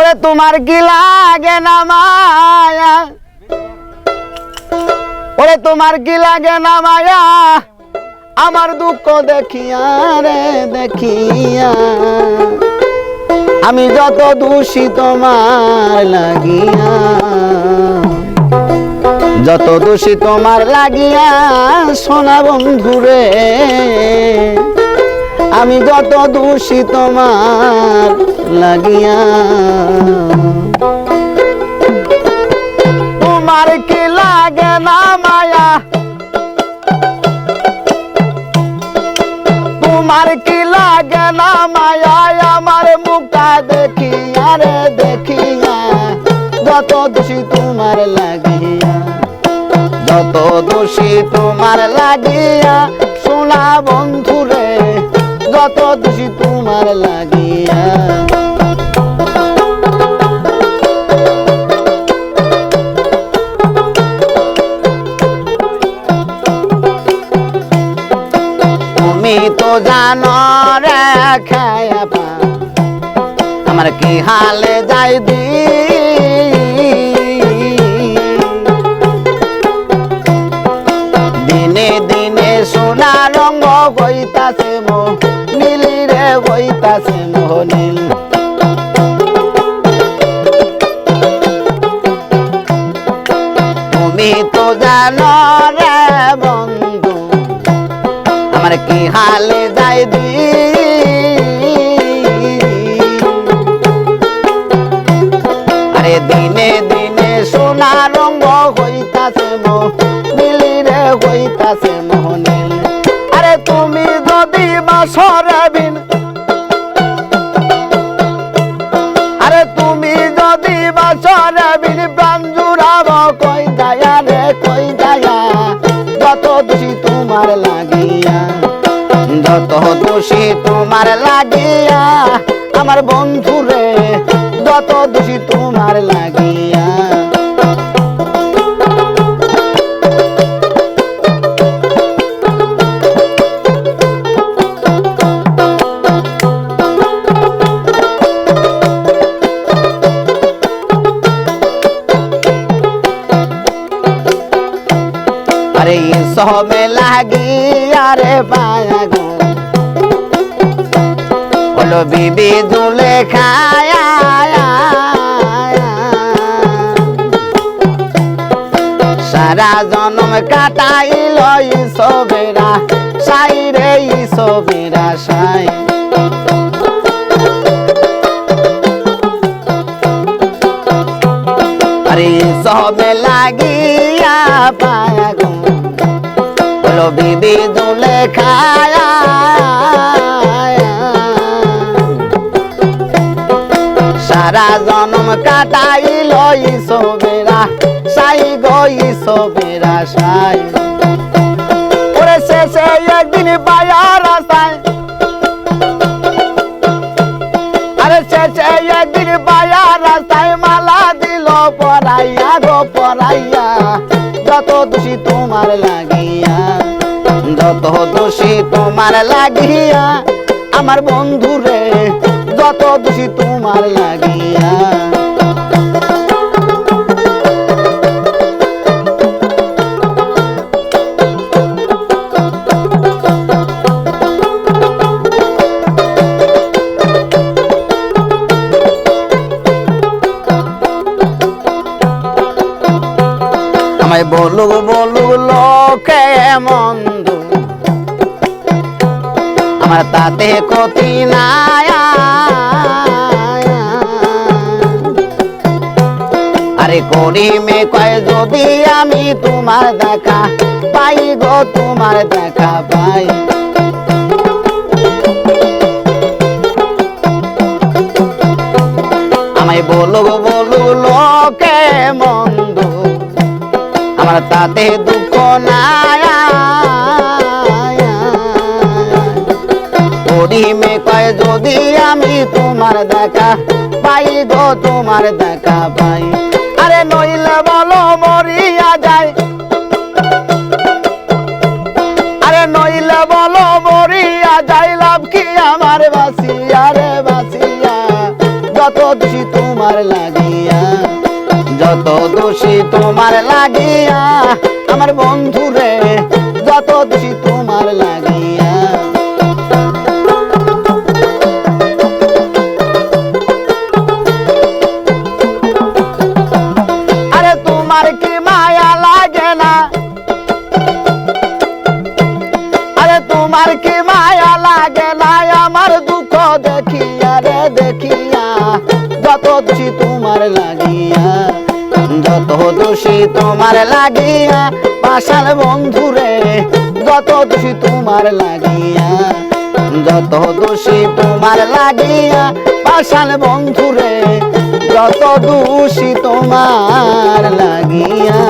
ওরে তোমার কি লাগে না মায়া? ওরে তোমার কি লাগে না মায়া? আমার দুঃখ দেখিয়া রে, দেখিয়া। আমি যত দোষী তোমার লাগিয়া। যত দোষী তোমার লাগিয়া, সোনা বন্ধুরে আমি যত দোষী তোমার লাগিয়া। তোমার কি লাগে না মায়া? তোমার কি লাগে না মায়া? আমার মুখটা যত দোষী তোমার লাগিয়া। যত দোষী তোমার লাগিয়া। সোনা বন্ধুরে, যত দোষী তোমার লাগিয়া। জানো রে আমার কি হালে যাই দি? দিনে দিনে সোনা রঙ হইতাছে মো, নীলি রে হইতাছে মোহ নীল। তুমি তো জানো রে আমার কি হালে যাই দি? আরে দিনে দিনে সোনা রঙ হইতাছে মো নীলি রে হইতাছে মোহনীল আরে তুমি যদি বাসরে বিন আরে তুমি যদি বাসরে বিন যত দোষী তোমার লাগিয়া, আমার বন্ধু রে যত দোষী তোমার লাগিয়া। আরে সবে লাগিয়া রে পায়া হলো বিবি দুলে খায়া সারা জনম কাটাইল সবেরা সাই রে সবেরা সাই। আরে সবে লাগিয়া পায়া গো হলো বিবি দুলে খায়া সারা জনম কাটাইল সবেরা সাই গই সবেরা সাই। ওরে শেষে একদিন পায়া রাস্তায়। আরে শেষে একদিন পায়া রাস্তায় মালা দিল পরাইয়া গো পরাইয়া, যত দোষী তোমার লাগিয়া, যত দোষী তোমার লাগিয়া, আমার বন্ধু রে যত দোষী তোমার লাগিয়া। বলুক বলুক লোকে মন্দ আমার তাতে ক্ষতি নাই। করিমে কয়, যদি আমি তোমার দেখা পাই গো, তোমার দেখা পাই। আমায় বলুক বলুক, লোকে মন্দ, আমার তাতে দুঃখ নাই। করিমে কয়, যদি আমি তোমার দেখা পাই গো, তোমার দেখা পাই। নইলে বলো মরিয়া যায়। আরে নইলে বলো মরিয়া যাই লাভ কি আমার বাসিয়া রে বাসিয়া যত দোষী তোমার লাগিয়া, যত দোষী তোমার লাগিয়া, আমার বন্ধু রে যত দোষী তোমার লাগিয়া। দোষী তোমার লাগিয়া যত দোষী তোমার লাগিয়া, পাশাল বন্ধু রে যত দোষী তোমার লাগিয়া যত দোষী তোমার লাগিয়া, পাশাল বন্ধু রে যত দোষী তোমার লাগিয়া।